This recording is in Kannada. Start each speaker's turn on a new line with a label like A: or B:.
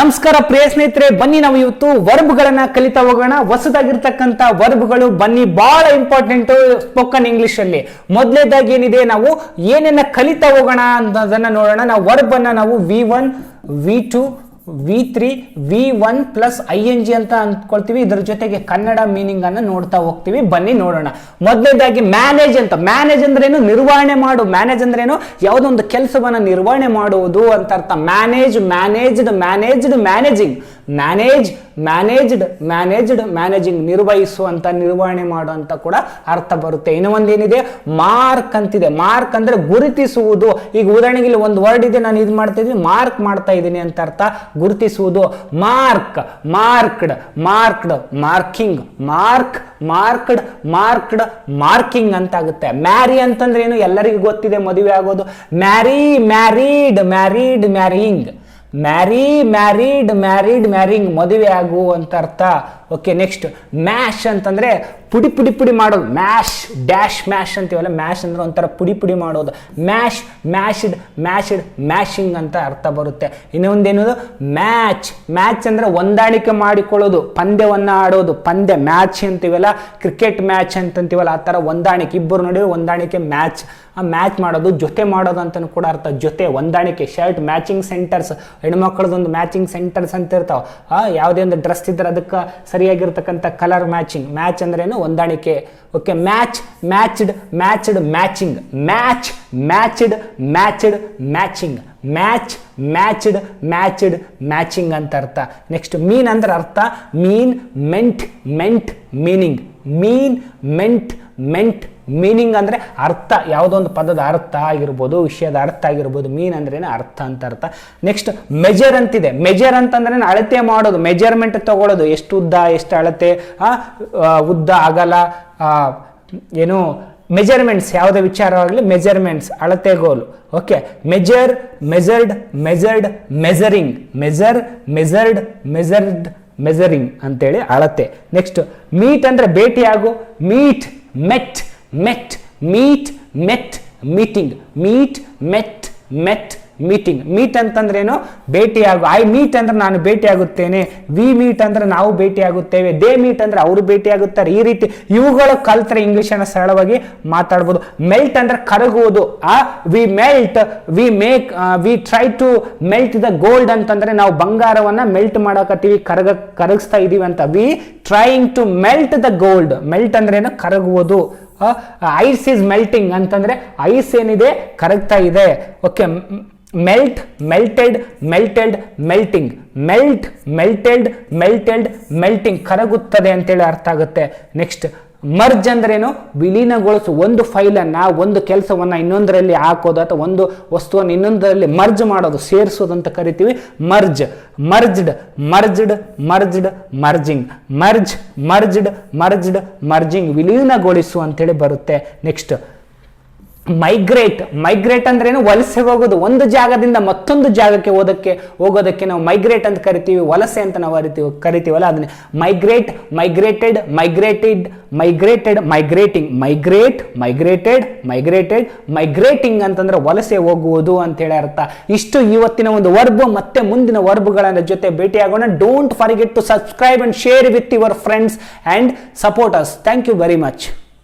A: ನಮಸ್ಕಾರ ಪ್ರಿಯ ಸ್ನೇಹಿತರೆ, ಬನ್ನಿ ನಾವು ಇವತ್ತು ವರ್ಬ್ಗಳನ್ನ ಕಲಿತಾ ಹೋಗೋಣ. ಹೊಸದಾಗಿರ್ತಕ್ಕಂಥ ವರ್ಬ್ಗಳು, ಬನ್ನಿ ಬಹಳ ಇಂಪಾರ್ಟೆಂಟ್ ಸ್ಪೋಕನ್ ಇಂಗ್ಲಿಷ್ ಅಲ್ಲಿ. ಮೊದಲೇದಾಗಿ ಏನಿದೆ, ನಾವು ಏನೇನ ಕಲಿತಾ ಹೋಗೋಣ ಅನ್ನೋದನ್ನ ನೋಡೋಣ. ನಾವು ವರ್ಬ್ ಅನ್ನ ನಾವು V one V two V three V one plus I N G ಅಂತ ಅಂದ್ಕೊಳ್ತೀವಿ ಇದ್ರ ಜೊತೆಗೆ ಕನ್ನಡ ಮೀನಿಂಗ್ ಅನ್ನು ನೋಡ್ತಾ ಹೋಗ್ತೀವಿ. ಬನ್ನಿ ನೋಡೋಣ. ಮೊದಲನೇದಾಗಿ ಮ್ಯಾನೇಜ್ ಅಂತ. ಮ್ಯಾನೇಜ್ ಅಂದ್ರೇನು? ನಿರ್ವಹಣೆ ಮಾಡು. ಮ್ಯಾನೇಜ್ ಅಂದ್ರೇನು? ಯಾವುದೋ ಒಂದು ಕೆಲಸವನ್ನ ನಿರ್ವಹಣೆ ಮಾಡುವುದು ಅಂತ ಅರ್ಥ. Manage managed managed managing manage managed managed managing ನಿರ್ವಹಿಸುವಂಥ ನಿರ್ವಹಣೆ ಮಾಡುವಂಥ ಕೂಡ ಅರ್ಥ ಬರುತ್ತೆ. ಇನ್ನು ಒಂದೇನಿದೆ? ಮಾರ್ಕ್ ಅಂತಿದೆ. ಮಾರ್ಕ್ ಅಂದ್ರೆ ಗುರುತಿಸುವುದು. ಈಗ ಉದಾಹರಣೆಗೆ ಇಲ್ಲಿ ಒಂದು ವರ್ಡ್ ಇದೆ, ನಾನು ಇದು ಮಾಡ್ತಾ ಇದ್ದೀನಿ ಮಾರ್ಕ್ ಮಾಡ್ತಾ ಇದ್ದೀನಿ ಅಂತ ಅರ್ಥ ಗುರುತಿಸುವುದು. Mark marked marked marking mark marked marked marking ಅಂತ ಆಗುತ್ತೆ ಮ್ಯಾರಿ ಅಂತಂದ್ರೆ ಏನು? ಎಲ್ಲರಿಗೂ ಗೊತ್ತಿದೆ, ಮದುವೆ ಆಗೋದು. Marry married married marrying marry married married marrying ಮದುವೆ ಆಗು ಅಂತ ಅರ್ಥ. ಓಕೆ ನೆಕ್ಸ್ಟ್ ಮ್ಯಾಶ್ ಅಂತಂದರೆ ಪುಡಿ ಪುಡಿ ಪುಡಿ ಮಾಡೋದು. ಮ್ಯಾಶ್ ಡ್ಯಾಶ್ ಮ್ಯಾಶ್ ಅಂತೀವಲ್ಲ ಮ್ಯಾಶ್ ಅಂದರೆ ಒಂಥರ ಪುಡಿ ಪುಡಿ ಮಾಡೋದು. ಮ್ಯಾಶ್ ಮ್ಯಾಶ್ಡ್ ಮ್ಯಾಶ್ಡ್ ಮ್ಯಾಶಿಂಗ್ ಅಂತ ಅರ್ಥ ಬರುತ್ತೆ. ಇನ್ನೊಂದೇನದು? ಮ್ಯಾಚ್ ಮ್ಯಾಚ್ ಅಂದ್ರೆ ಹೊಂದಾಣಿಕೆ ಮಾಡಿಕೊಳ್ಳೋದು. ಪಂದ್ಯವನ್ನು ಆಡೋದು. ಪಂದ್ಯ ಮ್ಯಾಚ್ ಅಂತೀವಲ್ಲ ಕ್ರಿಕೆಟ್ ಮ್ಯಾಚ್ ಅಂತಂತೀವಲ್ಲ, ಆ ಥರ ಹೊಂದಾಣಿಕೆ. ಇಬ್ಬರು ನಡುವೆ ಹೊಂದಾಣಿಕೆ ಮ್ಯಾಚ್ ಆ ಮ್ಯಾಚ್ ಮಾಡೋದು, ಜೊತೆ ಮಾಡೋದು ಅಂತಲೂ ಕೂಡ ಅರ್ಥ. ಜೊತೆ, ಹೊಂದಾಣಿಕೆ ಶರ್ಟ್ ಮ್ಯಾಚಿಂಗ್ ಸೆಂಟರ್ಸ್ ಹೆಣ್ಮಕ್ಳದೊಂದು ಮ್ಯಾಚಿಂಗ್ ಸೆಂಟರ್ಸ್ ಅಂತ ಇರ್ತಾವೆ. ಯಾವುದೇ ಒಂದು ಡ್ರೆಸ್ ಇದ್ದರೆ ಅದಕ್ಕೆ ಸರಿಯಾಗಿರ್ತಕ್ಕಂಥ ಕಲರ್ ಮ್ಯಾಚಿಂಗ್ ಮ್ಯಾಚ್ ಅಂದ್ರೇನು ಹೊಂದಾಣಿಕೆ. Okay match matched matched matching match matched matched matching match matched matched matching ಅಂತ ಅರ್ಥ. ನೆಕ್ಸ್ಟ್ ಮೀನ್ ಅಂದ್ರೆ ಅರ್ಥ. Mean meant meant meaning mean meant meant meaning ಅಂದರೆ ಅರ್ಥ, ಯಾವುದೋ ಒಂದು ಪದದ ಅರ್ಥ ಆಗಿರ್ಬೋದು, ವಿಷಯದ ಅರ್ಥ ಆಗಿರ್ಬೋದು ಮೀನ್ ಅಂದ್ರೇನೆ ಅರ್ಥ ಅಂತ ಅರ್ಥ. ನೆಕ್ಸ್ಟ್ ಮೆಜರ್ ಅಂತಿದೆ. ಮೆಜರ್ ಅಂತಂದ್ರೆ ಅಳತೆ ಮಾಡೋದು ಮೆಜರ್ಮೆಂಟ್ ತಗೊಳ್ಳೋದು. ಎಷ್ಟು ಉದ್ದ, ಎಷ್ಟು ಅಳತೆ ಉದ್ದ, ಅಗಲ ಏನು? ಮೆಜರ್ಮೆಂಟ್ಸ್ ಯಾವುದೇ ವಿಚಾರವಾಗಲಿ measurements ಅಳತೆಗೋಲು okay measure measured measured measuring measure measured measured measuring ಅಂತೇಳಿ ಅಳತೆ. ನೆಕ್ಸ್ಟ್ ಮೀಟ್ ಅಂದರೆ ಭೇಟಿಯಾಗು. Meet met met meet met meeting meet met met meeting meet ಅಂತಂದ್ರೇನು? ಭೇಟಿಯಾಗು ಐ ಮೀಟ್ ಅಂದ್ರೆ ನಾನು ಭೇಟಿಯಾಗುತ್ತೇನೆ. ವಿ ಮೀಟ್ ಅಂದ್ರೆ ನಾವು ಭೇಟಿಯಾಗುತ್ತೇವೆ. ದೇ ಮೀಟ್ ಅಂದ್ರೆ ಅವರು ಭೇಟಿಯಾಗುತ್ತಾರೆ. ಈ ರೀತಿ ಇವುಗಳು ಕಲ್ತರೆ ಇಂಗ್ಲೀಷನ್ನು ಸರಳವಾಗಿ ಮಾತಾಡ್ಬೋದು. ಮೆಲ್ಟ್ ಅಂದ್ರೆ ಕರಗುವುದು. ಆ we melt we make we try to melt the gold ಅಂತಂದ್ರೆ ನಾವು ಬಂಗಾರವನ್ನ ಮೆಲ್ಟ್ ಮಾಡಕತ್ತೀವಿ. ಕರಗ ಕರಗಿಸ್ತಾ ಇದೀವಿ ಅಂತ. We trying to melt the gold melt ಅಂದ್ರೆ ಏನು? ಕರಗುವುದು. ಐಸ್ ಇಸ್ ಮೆಲ್ಟಿಂಗ್ ಅಂತಂದ್ರೆ ಐಸ್ ಏನಿದೆ? ಕರಗ್ತಾ ಇದೆ. Okay melt melted melted melting melt melted melted melting ಕರಗುತ್ತದೆ ಅಂತೇಳಿ ಅರ್ಥ ಆಗುತ್ತೆ. ನೆಕ್ಸ್ಟ್ ಮರ್ಜ್ ಅಂದ್ರೇನು? ವಿಲೀನಗೊಳಿಸು ಒಂದು ಫೈಲನ್ನು, ಒಂದು ಕೆಲಸವನ್ನ ಇನ್ನೊಂದರಲ್ಲಿ ಹಾಕೋದು ಅಥವಾ ಒಂದು ವಸ್ತುವನ್ನು ಇನ್ನೊಂದರಲ್ಲಿ ಮರ್ಜ್ ಮಾಡೋದು ಸೇರಿಸೋದು ಅಂತ ಕರಿತೀವಿ. Merge, merged merged merged, merging. Merge, merged merged, merging. ವಿಲೀನಗೊಳಿಸು ಅಂತೇಳಿ ಬರುತ್ತೆ. ನೆಕ್ಸ್ಟ್. ಮೈಗ್ರೇಟ್ ಮೈಗ್ರೇಟ್ ಅಂದ್ರೇನು ವಲಸೆ ಹೋಗೋದು. ಒಂದು ಜಾಗದಿಂದ ಮತ್ತೊಂದು ಜಾಗಕ್ಕೆ ಹೋದಕ್ಕೆ, ಹೋಗೋದಕ್ಕೆ ನಾವು ಮೈಗ್ರೇಟ್ ಅಂತ ಕರಿತೀವಿ. ವಲಸೆ ಅಂತ ನಾವು ಅರಿತೀವಿ, ಕರಿತೀವಲ್ಲ? ಅದನ್ನೇ migrate migrated migrated migrated migrating migrate migrated migrated migrating ಅಂತಂದ್ರೆ ವಲಸೆ ಹೋಗುವುದು ಅಂತ ಹೇಳಿ ಅರ್ಥ. ಇಷ್ಟು ಇವತ್ತಿನ ಒಂದು ವರ್ಬ್, ಮತ್ತೆ ಮುಂದಿನ ವರ್ಬ್ಗಳ ಜೊತೆ ಭೇಟಿಯಾಗೋಣ. Don't forget to subscribe and share with your friends and supporters thank you very much